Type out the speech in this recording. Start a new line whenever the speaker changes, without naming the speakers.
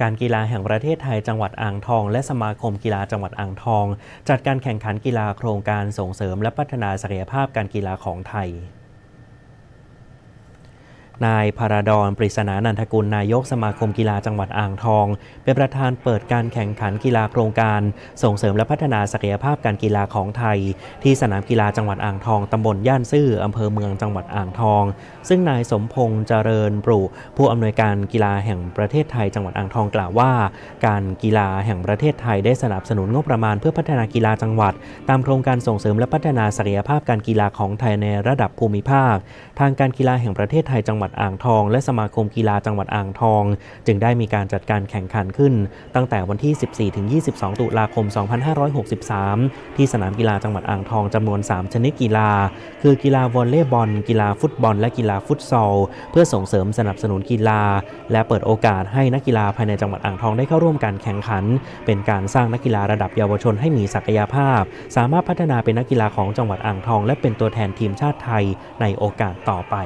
การกีฬาแห่งประเทศไทยจังหวัดอ่างทอง และสมาคมกีฬาจังหวัดอ่างทอง จัดการแข่งขันกีฬาโครงการส่งเสริมและพัฒนาศักยภาพการกีฬาของไทย นายพาราดอนปริศนานันทกุลนายกสมาคมกีฬาจังหวัดอ่างทอง เป็นประธานเปิดการแข่งขันกีฬาโครงการ ส่งเสริมและพัฒนาศักยภาพการกีฬาของไทย ที่สนามกีฬาจังหวัดอ่างทองตำบลย่านซื่ออำเภอเมืองจังหวัดอ่างทอง ซึ่งนายสมพงษ์เจริญปรุผู้อำนวยการกีฬาแห่งประเทศไทยจังหวัดอ่างทองกล่าวว่า การกีฬาแห่งประเทศไทยได้สนับสนุนงบประมาณเพื่อพัฒนากีฬาจังหวัด ตามโครงการส่งเสริมและพัฒนาศักยภาพการกีฬาของไทยในระดับภูมิภาค ทางการกีฬาแห่งประเทศไทยจังหวัดอ่างทอง และสมาคมกีฬาจังหวัดอ่างทอง จึงได้มีการจัดการแข่งขันขึ้น ตั้งแต่วันที่ 14-22 ตุลาคม 2563 ที่สนามกีฬาจังหวัดอ่างทองจำนวน 3 ชนิดกีฬา คือกีฬาวอลเลย์บอล กีฬาฟุตบอล และกีฬาฟุตซอล เพื่อส่งเสริมสนับสนุนกีฬา และเปิดโอกาสให้นักกีฬาภายในจังหวัดอ่างทองได้เข้าร่วมการแข่งขัน เป็นการสร้างนักกีฬาระดับเยาวชนให้มีศักยภาพ สามารถพัฒนาเป็นนักกีฬาของจังหวัดอ่างทอง และเป็นตัวแทนทีมชาติไทยในโอกาสต่อไป